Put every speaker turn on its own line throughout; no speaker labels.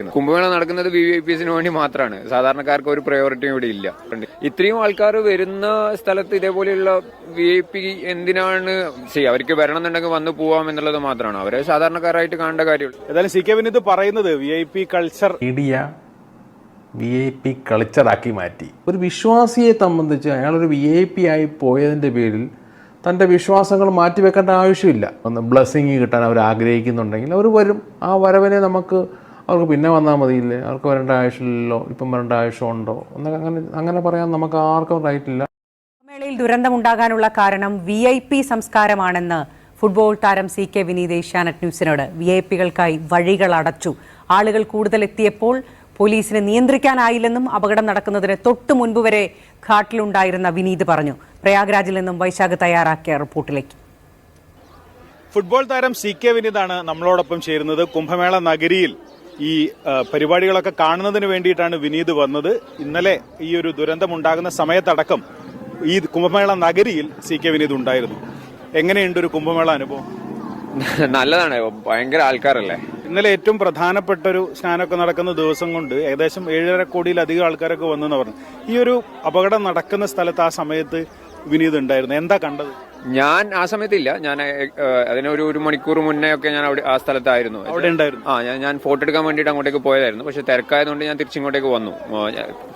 കുംഭമേള നടക്കുന്നത് V I പിസിന് വേണ്ടി മാത്രമാണ് സാധാരണക്കാർക്ക് ഒരു പ്രയോറിറ്റിയും ഇവിടെ ഇല്ല. ഇത്രയും ആൾക്കാർ വരുന്ന സ്ഥലത്ത് ഇതേപോലെയുള്ള വി ഐ പി എന്തിനാണ് ചെയ്യുക? അവർക്ക് വരണം എന്നുണ്ടെങ്കിൽ വന്നു പോവാം എന്നുള്ളത് മാത്രമാണ് അവരെ സാധാരണക്കാരായിട്ട് കാണേണ്ട കാര്യമുള്ളൂ.
ഏതായാലും സി കെ വിനീത് പറയുന്നത് V I P culture
media V I P കൾച്ചറാക്കി മാറ്റി. ഒരു വിശ്വാസിയെ സംബന്ധിച്ച് അയാളൊരു വി ഐ പി ആയി പോയതിന്റെ പേരിൽ തന്റെ വിശ്വാസങ്ങൾ മാറ്റിവെക്കേണ്ട ആവശ്യമില്ല. ഒന്ന് ബ്ലെസ്സിങ് കിട്ടാൻ അവർ ആഗ്രഹിക്കുന്നുണ്ടെങ്കിൽ അവർ വരും. ആ വരവിനെ നമുക്ക് അവർക്ക് പിന്നെ വന്നാൽ മതിയില്ലേ? അവർക്ക് വരേണ്ട ആവശ്യമില്ലല്ലോ. ഇപ്പം വരേണ്ട ആവശ്യമുണ്ടോ? എന്നൊക്കെ അങ്ങനെ അങ്ങനെ പറയാൻ നമുക്ക് ആർക്കും റൈറ്റ് ഇല്ല
മേളയിൽ ദുരന്തമുണ്ടാകാനുള്ള കാരണം വി ഐ പി സംസ്കാരമാണെന്ന് ഫുട്ബോൾ താരം സി കെ വിനീത് ഏഷ്യാനെറ്റ് ന്യൂസിനോട് വി ഐ പികൾക്കായി വഴികൾ അടച്ചു. ആളുകൾ കൂടുതൽ എത്തിയപ്പോൾ പോലീസിനെ നിയന്ത്രിക്കാനായില്ലെന്നും അപകടം നടക്കുന്നതിന് തൊട്ടു മുൻപ് വരെ ഘാട്ടിലുണ്ടായിരുന്ന വിനീത് പറഞ്ഞു. പ്രയാഗ്രാജിൽ നിന്നും വൈശാഖ് തയ്യാറാക്കിയ റിപ്പോർട്ടിലേക്ക്.
ഫുട്ബോൾ താരം സി കെ വിനീതാണ് നമ്മളോടൊപ്പം ചേരുന്നത്. കുംഭമേള നഗരിയിൽ ഈ പരിപാടികളൊക്കെ കാണുന്നതിന് വേണ്ടിയിട്ടാണ് വിനീത് വന്നത്. ഇന്നലെ ഈ ഒരു ദുരന്തം ഉണ്ടാകുന്ന സമയത്തടക്കം ഈ കുംഭമേള നഗരിയിൽ സി കെ വിനീത് ഉണ്ടായിരുന്നു. എങ്ങനെയുണ്ട് ഒരു കുംഭമേള അനുഭവം?
നല്ലതാണ്. ഭയങ്കര ആൾക്കാരല്ലേ?
ഇന്നലെ ഏറ്റവും പ്രധാനപ്പെട്ട ഒരു സ്നാനമൊക്കെ നടക്കുന്ന ദിവസം കൊണ്ട് ഏകദേശം ഏഴര കോടിയിലധികം ആൾക്കാരൊക്കെ വന്നു എന്ന് പറഞ്ഞു ഈ ഒരു അപകടം നടക്കുന്ന സ്ഥലത്ത് ആ സമയത്ത് വിനീത് ഉണ്ടായിരുന്നു. എന്താ കണ്ടത്?
ഞാൻ ആ സമയത്തില്ല. ഞാൻ അതിനൊരു ഒരു മണിക്കൂർ മുന്നേ ഒക്കെ ഞാൻ അവിടെ ആ സ്ഥലത്തായിരുന്നു.
അവിടെ ഉണ്ടായിരുന്നു.
ആ ഞാൻ ഞാൻ ഫോട്ടോ എടുക്കാൻ വേണ്ടിയിട്ട് അങ്ങോട്ടേക്ക് പോയതായിരുന്നു. പക്ഷെ തിരക്കായതുകൊണ്ട് ഞാൻ തിരിച്ചിങ്ങോട്ടേക്ക് വന്നു.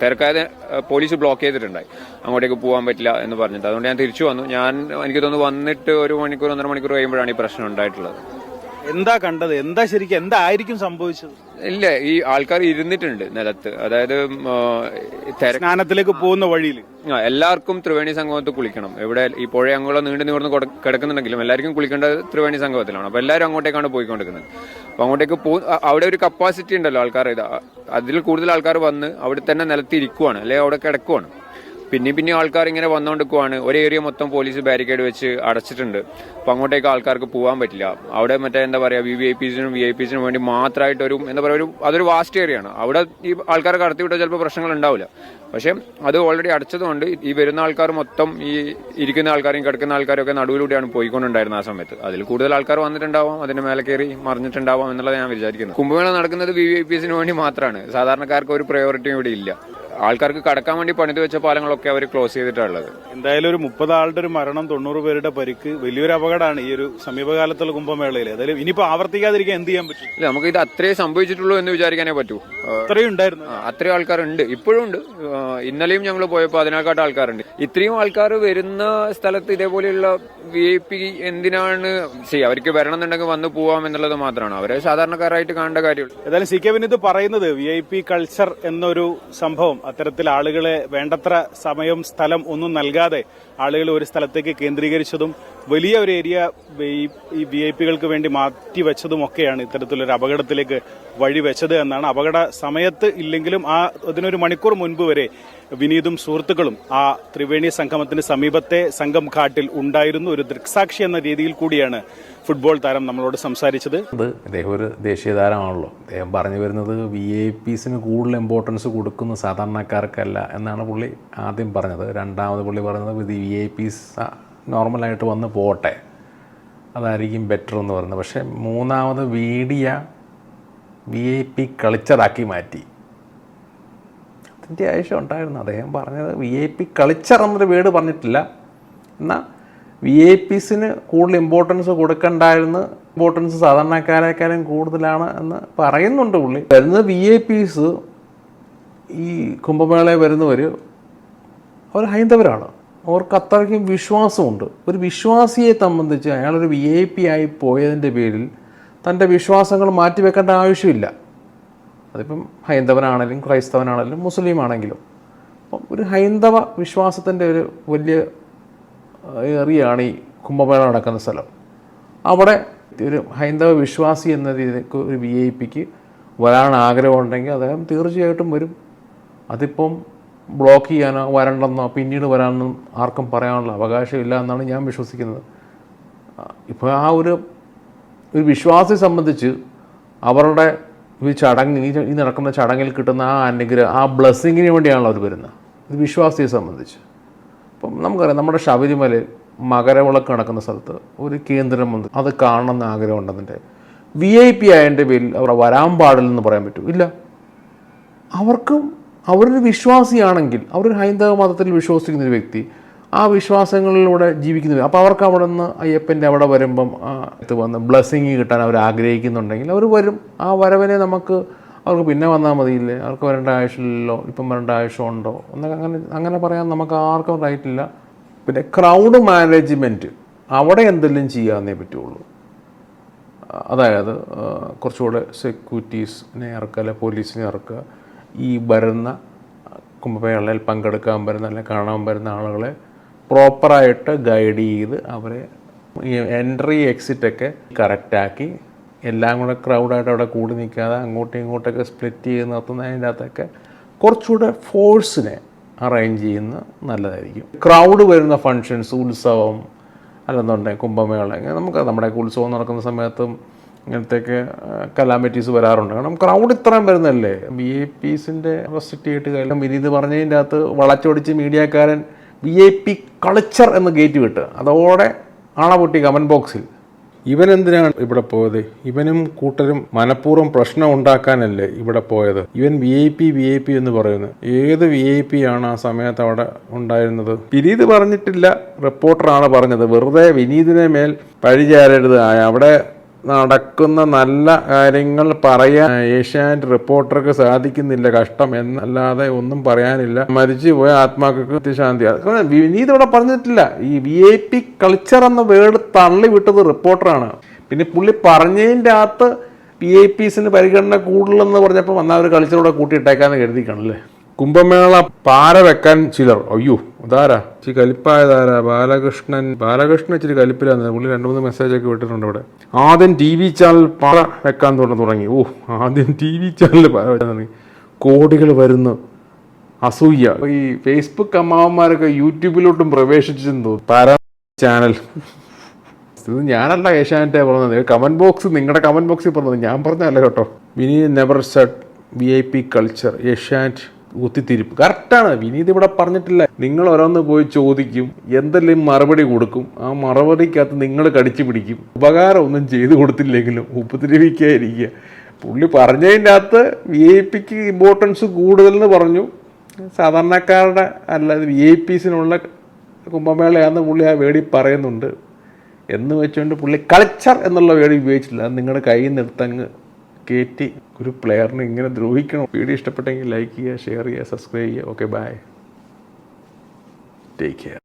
തിരക്കായത് പോലീസ് ബ്ലോക്ക് ചെയ്തിട്ടുണ്ടായി. അങ്ങോട്ടേക്ക് പോകാൻ പറ്റില്ല എന്ന് പറഞ്ഞിട്ട്. അതുകൊണ്ട് ഞാൻ തിരിച്ചു വന്നു. ഞാൻ എനിക്ക് തോന്നുന്നു വന്നിട്ട് ഒരു മണിക്കൂർ ഒന്നര മണിക്കൂർ കഴിയുമ്പോഴാണ് ഈ പ്രശ്നം ഉണ്ടായിട്ടുള്ളത്.
എന്താ കണ്ടത്? എന്താ ശരിക്കും എന്തായിരിക്കും സംഭവിച്ചത്?
ഇല്ല ഈ ആൾക്കാർ ഇരുന്നിട്ടുണ്ട് നിലത്ത്. അതായത്
സ്നാനത്തിലേക്ക് പോകുന്ന വഴിയിൽ.
ആ, എല്ലാവർക്കും ത്രിവേണി സംഗമത്തിൽ കുളിക്കണം. ഇവിടെ ഈ പുഴ അങ്ങോളം നീണ്ടു നിവർന്ന് കൊട- കിടക്കുന്നുണ്ടെങ്കിലും എല്ലാവർക്കും കുളിക്കേണ്ടത് ത്രിവേണി സംഗമത്തിലാണ്. അപ്പൊ എല്ലാവരും അങ്ങോട്ടേക്കാണ് പോയിക്കൊണ്ടിരിക്കുന്നത്. അപ്പൊ അങ്ങോട്ടേക്ക് പോ അ- അവിടെ ഒരു കപ്പാസിറ്റി ഉണ്ടല്ലോ ആൾക്കാർ. ഇത് അതിൽ കൂടുതൽ ആൾക്കാർ വന്ന് അവിടെ തന്നെ നിലത്തിരിക്കുവാണ് അല്ലെങ്കിൽ അവിടെ കിടക്കുവാണ്. പിന്നെയും പിന്നെയും ആൾക്കാർ ഇങ്ങനെ വന്നുകൊണ്ടിരിക്കുവാണ് ഒരു ഏരിയ മൊത്തം പോലീസ് ബാരിക്കേഡ് വെച്ച് അടച്ചിട്ടുണ്ട്. അപ്പൊ അങ്ങോട്ടേക്ക് ആൾക്കാർക്ക് പോകാൻ പറ്റില്ല. അവിടെ മറ്റേ എന്താ പറയാ വി വി ഐ പിസിനും വി ഐ പിസിനും വേണ്ടി മാത്രമായിട്ട് ഒരു എന്താ പറയാ ഒരു അതൊരു വാസ്റ്റ് ഏരിയ ആണ്. അവിടെ ഈ ആൾക്കാരെ കടത്തി വിട്ടാൽ ചിലപ്പോൾ പ്രശ്നങ്ങൾ ഉണ്ടാവില്ല. പക്ഷേ അത് ഓൾറെഡി അടച്ചതുകൊണ്ട് ഈ വരുന്ന ആൾക്കാർ മൊത്തം ഈ ഇരിക്കുന്ന ആൾക്കാരും കിടക്കുന്ന ആൾക്കാരും ഒക്കെ നടുവിലൂടെയാണ് പോയിക്കൊണ്ടുണ്ടായിരുന്നത് ആ സമയത്ത്. അതിൽ കൂടുതൽ ആൾക്കാർ വന്നിട്ടുണ്ടാവാം അതിന്റെ മേലെ കയറി മറിഞ്ഞിട്ടുണ്ടാവാം എന്നുള്ളത് ഞാൻ വിചാരിക്കുന്നത്. കുംഭമേള നടക്കുന്നത് വി ഐ പിസിന് വേണ്ടി മാത്രമാണ് സാധാരണക്കാർക്ക് ഒരു പ്രയോറിറ്റിയും ഇവിടെ ഇല്ല. ആൾക്കാർക്ക് കടക്കാൻ വേണ്ടി പണിത് വെച്ച പാലങ്ങളൊക്കെ അവർ ക്ലോസ് ചെയ്തിട്ടുള്ളത്
എന്തായാലും ഒരു മുപ്പത് ആളുടെ ഒരു മരണം തൊണ്ണൂറ് പേരുടെ പരിക്ക് വലിയൊരു അപകടമാണ് ഈ ഒരു സമീപകാലത്തുള്ള കുംഭമേളയിൽ. അതായത് ഇനിയിപ്പോ ആവർത്തിക്കാതിരിക്കാൻ എന്ത് ചെയ്യാൻ പറ്റും?
ഇല്ല നമുക്ക് ഇത് അത്രേ സംഭവിച്ചിട്ടുള്ളൂ എന്ന് വിചാരിക്കാനേ പറ്റൂ.
അത്രയും ഉണ്ടായിരുന്നു.
അത്രയും ആൾക്കാരുണ്ട്. ഇപ്പോഴും ഉണ്ട്. ഇന്നലെയും ഞങ്ങൾ പോയപ്പോൾ അതിനേക്കാട്ട് ആൾക്കാരുണ്ട്. ഇത്രയും ആൾക്കാർ വരുന്ന സ്ഥലത്ത് ഇതേപോലെയുള്ള വി ഐ പി എന്തിനാണ്? സി അവർക്ക് വരണം എന്നുണ്ടെങ്കിൽ വന്നു പോവാം എന്നുള്ളത് മാത്രമാണ്. അവരെ സാധാരണക്കാരായിട്ട് കാണേണ്ട കാര്യമുള്ളൂ.
ഏതായാലും സി കെ വിനീത് പറയുന്നത് വി ഐ പി കൾച്ചർ എന്നൊരു സംഭവം. അത്തരത്തിൽ ആളുകളെ വേണ്ടത്ര സമയം സ്ഥലം ഒന്നും നൽകാതെ ആളുകൾ ഒരു സ്ഥലത്തേക്ക് കേന്ദ്രീകരിച്ചതും വലിയ ഒരു ഏരിയ ഈ വി ഐ പികൾക്ക് വേണ്ടി മാറ്റിവെച്ചതും ഒക്കെയാണ് ഇത്തരത്തിലൊരു അപകടത്തിലേക്ക് വഴിവെച്ചത് എന്നാണ്. അപകട സമയത്ത് ഇല്ലെങ്കിലും ആ അതിനൊരു മണിക്കൂർ മുൻപ് വരെ വിനീതും സുഹൃത്തുക്കളും ആ ത്രിവേണി സംഗമത്തിന് സമീപത്തെ സംഘം ഘാട്ടിൽ ഉണ്ടായിരുന്നു. ഒരു ദൃക്സാക്ഷി എന്ന രീതിയിൽ കൂടിയാണ് ഫുട്ബോൾ താരം നമ്മളോട് സംസാരിച്ചത്.
അദ്ദേഹം ഒരു ദേശീയ താരമാണല്ലോ. അദ്ദേഹം പറഞ്ഞു വരുന്നത് വി ഐ പിസിന് കൂടുതൽ ഇമ്പോർട്ടൻസ് കൊടുക്കുന്ന സാധാരണക്കാർക്കല്ല എന്നാണ് പുള്ളി ആദ്യം പറഞ്ഞത്. രണ്ടാമത് പുള്ളി പറഞ്ഞത് വി ഐ പിസ് നോർമലായിട്ട് വന്ന് പോട്ടെ. അതായിരിക്കും ബെറ്റർ എന്ന് പറയുന്നത്. പക്ഷേ മൂന്നാമത് വീഡിയ വി ഐ പി കൾച്ചറാക്കി മാറ്റി. അതിന്റെ ആവശ്യം ഉണ്ടായിരുന്നു. അദ്ദേഹം പറഞ്ഞത് വി ഐ പി കൾച്ചർ എന്നൊരു വേർഡ് പറഞ്ഞിട്ടില്ല. എന്നാൽ വി ഐ പിസിന് കൂടുതൽ ഇമ്പോർട്ടൻസ് കൊടുക്കണ്ടായിരുന്നു. ഇമ്പോർട്ടൻസ് സാധാരണക്കാരേക്കാളും കൂടുതലാണ് എന്ന് പറയുന്നുണ്ട് പുള്ളി. വരുന്നത് വി ഐ പിസ് ഈ കുംഭമേളയിൽ വരുന്നവർ അവർ ഹൈന്ദവരാണ്. അവർക്ക് അത്രയ്ക്കും വിശ്വാസമുണ്ട്. ഒരു വിശ്വാസിയെ സംബന്ധിച്ച് അയാളൊരു വി ഐ പി ആയി പോയതിന്റെ പേരിൽ തന്റെ വിശ്വാസങ്ങൾ മാറ്റിവെക്കേണ്ട ആവശ്യമില്ല. അതിപ്പം ഹൈന്ദവനാണെങ്കിലും ക്രൈസ്തവനാണെങ്കിലും മുസ്ലിം ആണെങ്കിലും അപ്പം ഒരു ഹൈന്ദവ വിശ്വാസത്തിന്റെ ഒരു വലിയ ഏറിയാണ് ഈ കുംഭമേള നടക്കുന്ന സ്ഥലം. അവിടെ ഒരു ഹൈന്ദവ വിശ്വാസി എന്ന രീതിക്ക് ഒരു വി ഐ പിക്ക് വരാൻ ആഗ്രഹമുണ്ടെങ്കിൽ അദ്ദേഹം തീർച്ചയായിട്ടും വരും. അതിപ്പം ബ്ലോക്ക് ചെയ്യാനോ വരണ്ടെന്നോ പിന്നീട് വരാനൊന്നും ആർക്കും പറയാനുള്ള അവകാശമില്ല എന്നാണ് ഞാൻ വിശ്വസിക്കുന്നത്. ഇപ്പോൾ ആ ഒരു ഒരു വിശ്വാസിയെ സംബന്ധിച്ച് അവരുടെ ഈ ചടങ്ങ് ഈ നടക്കുന്ന ചടങ്ങിൽ കിട്ടുന്ന ആ അനുഗ്രഹം ആ ബ്ലെസ്സിങ്ങിന് വേണ്ടിയാണല്ലോ അവർ വരുന്നത്. ഇത് വിശ്വാസിയെ സംബന്ധിച്ച്. അപ്പം നമുക്കറിയാം നമ്മുടെ ശബരിമല മകരവിളക്ക് നടക്കുന്ന സ്ഥലത്ത് ഒരു കേന്ദ്രമന്ത്രി അത് കാണണമെന്ന് ആഗ്രഹം ഉണ്ടെന്നുണ്ട് വി ഐ പി ആയതിന്റെ പേരിൽ അവർ വരാൻ പാടില്ലെന്ന് പറയാൻ പറ്റും. ഇല്ല. അവർക്കും അവരൊരു വിശ്വാസിയാണെങ്കിൽ അവരൊരു ഹൈന്ദവ മതത്തിൽ വിശ്വസിക്കുന്ന ഒരു വ്യക്തി ആ വിശ്വാസങ്ങളിലൂടെ ജീവിക്കുന്നു അപ്പോൾ അവർക്ക് അവിടെ നിന്ന് അയ്യപ്പന്റെ അവിടെ വരുമ്പം ഇത് വന്ന് ബ്ലെസ്സിങ് കിട്ടാൻ അവർ ആഗ്രഹിക്കുന്നുണ്ടെങ്കിൽ അവർ വരും. ആ വരവിനെ നമുക്ക് അവർക്ക് പിന്നെ വന്നാൽ മതിയില്ലേ? അവർക്ക് വരേണ്ട ആവശ്യമില്ലല്ലോ? ഇപ്പം വരേണ്ട ആവശ്യമുണ്ടോ? എന്നൊക്കെ അങ്ങനെ അങ്ങനെ പറയാൻ നമുക്ക് ആർക്കും റൈറ്റില്ല പിന്നെ ക്രൗഡ് മാനേജ്മെന്റ് അവിടെ എന്തെങ്കിലും ചെയ്യാന്നേ പറ്റുള്ളൂ. അതായത് കുറച്ചുകൂടെ സെക്യൂരിറ്റീസിനെ ഇറക്കുക അല്ലെ പോലീസിനെ ഇറക്കുക. ഈ വരുന്ന കുംഭമേളയിൽ പങ്കെടുക്കാൻ വരുന്ന അല്ലെ കാണാൻ വരുന്ന ആളുകളെ പ്രോപ്പറായിട്ട് ഗൈഡ് ചെയ്ത് അവരെ എൻട്രി എക്സിറ്റൊക്കെ കറക്റ്റാക്കി എല്ലാം കൂടെ ക്രൗഡായിട്ട് അവിടെ കൂടി നിൽക്കാതെ അങ്ങോട്ടും ഇങ്ങോട്ടൊക്കെ സ്പ്ലിറ്റ് ചെയ്ത് നിർത്തുന്നതിന്റെ അകത്തൊക്കെ കുറച്ചുകൂടെ ഫോഴ്സിനെ അറേഞ്ച് ചെയ്യുന്ന നല്ലതായിരിക്കും. ക്രൗഡ് വരുന്ന ഫങ്ഷൻസ് ഉത്സവം അല്ലെന്നുണ്ടെങ്കിൽ കുംഭമേള നമുക്ക് നമ്മുടെ ഉത്സവം നടക്കുന്ന സമയത്തും ഇങ്ങനത്തെയൊക്കെ കലാമിറ്റീസ് വരാറുണ്ട്. കാരണം ക്രൗഡ് ഇത്രയും വരുന്നല്ലേ ബി എ പീസിന്റെ റെസ്ട്രിക്റ്റ് ആയിട്ട് കാര്യം വിനീത് പറഞ്ഞതിന്റെ അകത്ത് വളച്ചൊടിച്ച് മീഡിയക്കാരൻ വി ഐ പി കൾച്ചർ എന്ന് ഗേറ്റ് വിട്ട്. അതോടെ ആണ പൊട്ടി കമന്റ് ബോക്സിൽ ഇവൻ എന്തിനാണ് ഇവിടെ പോയത്? ഇവനും കൂട്ടരും മനഃപൂർവം പ്രശ്നം ഉണ്ടാക്കാനല്ലേ ഇവിടെ പോയത്? ഇവൻ V I P V I P എന്ന് പറയുന്നു. ഏത് വി ഐ പി ആണ് ആ സമയത്ത് അവിടെ ഉണ്ടായിരുന്നത്? വിനീത് പറഞ്ഞിട്ടില്ല. റിപ്പോർട്ടറാണ് പറഞ്ഞത്. വെറുതെ വിനീതിനെ മേൽ പഴിചാരരുത് അവിടെ നടക്കുന്ന നല്ല കാര്യങ്ങൾ പറയാൻ ഏഷ്യാനെറ്റ് റിപ്പോർട്ടർക്ക് സാധിക്കുന്നില്ല കഷ്ടം എന്നല്ലാതെ ഒന്നും പറയാനില്ല. മരിച്ചുപോയ ആത്മാക്കൾക്ക് ശാന്തി വിനീത് ഇവിടെ പറഞ്ഞിട്ടില്ല. ഈ വി ഐ പി കൾച്ചർ എന്ന വേർഡ് തള്ളി വിട്ടത് റിപ്പോർട്ടറാണ്. പിന്നെ പുള്ളി പറഞ്ഞതിന്റെ അകത്ത് വി ഐ പിസിന് പരിഗണന കൂടുതലെന്ന് പറഞ്ഞപ്പോൾ വന്നാൽ ഒരു കൾച്ചറോടെ കൂട്ടിയിട്ടേക്കാന്ന് കരുതിക്കാണല്ലേ കുംഭമേള പാര വെക്കാൻ ചിലർ. അയ്യോ അതാരാ ഇച്ചിരി കലിപ്പായതാരാ? ബാലകൃഷ്ണൻ. ബാലകൃഷ്ണൻ ഇച്ചിരി കലിപ്പിലാന്ന്. പുള്ളി രണ്ട് മൂന്ന് മെസ്സേജ് ഒക്കെ വിട്ടിട്ടുണ്ട് ഇവിടെ. ആദ്യം ടി വി ചാനൽ പാറ വെക്കാൻ തുടങ്ങി. ഓ ആദ്യം ടി വി ചാനൽ പാറ വെക്കാൻ തുടങ്ങി. കോടികൾ വരുന്നു അസൂയ. ഈ ഫേസ്ബുക്ക് അമ്മാവന്മാരൊക്കെ യൂട്യൂബിലോട്ടും പ്രവേശിച്ചെന്ന് തോന്നുന്നു. പാര ചാനൽ. ഇത് ഞാനല്ല ഏഷ്യാനെറ്റ് പറഞ്ഞത് കമന്റ് ബോക്സ് നിങ്ങളുടെ കമന്റ് ബോക്സിൽ പറഞ്ഞത്. ഞാൻ പറഞ്ഞതല്ല കേട്ടോ. Vini never said V I P culture Asianet കുത്തിത്തിരിപ്പ്. കറക്റ്റാണ് വിനീത് ഇവിടെ പറഞ്ഞിട്ടില്ല. നിങ്ങൾ ഓരോന്ന് പോയി ചോദിക്കും. എന്തെല്ലാം മറുപടി കൊടുക്കും. ആ മറുപടിക്കകത്ത് നിങ്ങൾ കടിച്ചു പിടിക്കും. ഉപകാരം ഒന്നും ചെയ്തു കൊടുത്തില്ലെങ്കിലും ഉപദ്രവിക്കാതിരിക്കുക. പുള്ളി പറഞ്ഞതിന്റെ അകത്ത് വി ഐ പിക്ക് ഇമ്പോർട്ടൻസ് കൂടുതലെന്ന് പറഞ്ഞു. സാധാരണക്കാരുടെ അല്ലാതെ വി ഐ പിസിനുള്ള കുംഭമേളയാണെന്ന് പുള്ളി ആ വേടി പറയുന്നുണ്ട്. എന്ന് വെച്ചുകൊണ്ട് പുള്ളി കൾച്ചർ എന്നുള്ള വേടി ഉപയോഗിച്ചില്ല അത് നിങ്ങളുടെ കയ്യിൽ നിന്ന് എടുത്തങ്ങ് കയറ്റി ഒരു പ്ലെയറിനെ ഇങ്ങനെ ദ്രോഹിക്കണം. വീഡിയോ ഇഷ്ടപ്പെട്ടെങ്കിൽ ലൈക്ക് ചെയ്യുക ഷെയർ ചെയ്യുക സബ്സ്ക്രൈബ് ചെയ്യുക. Okay bye take care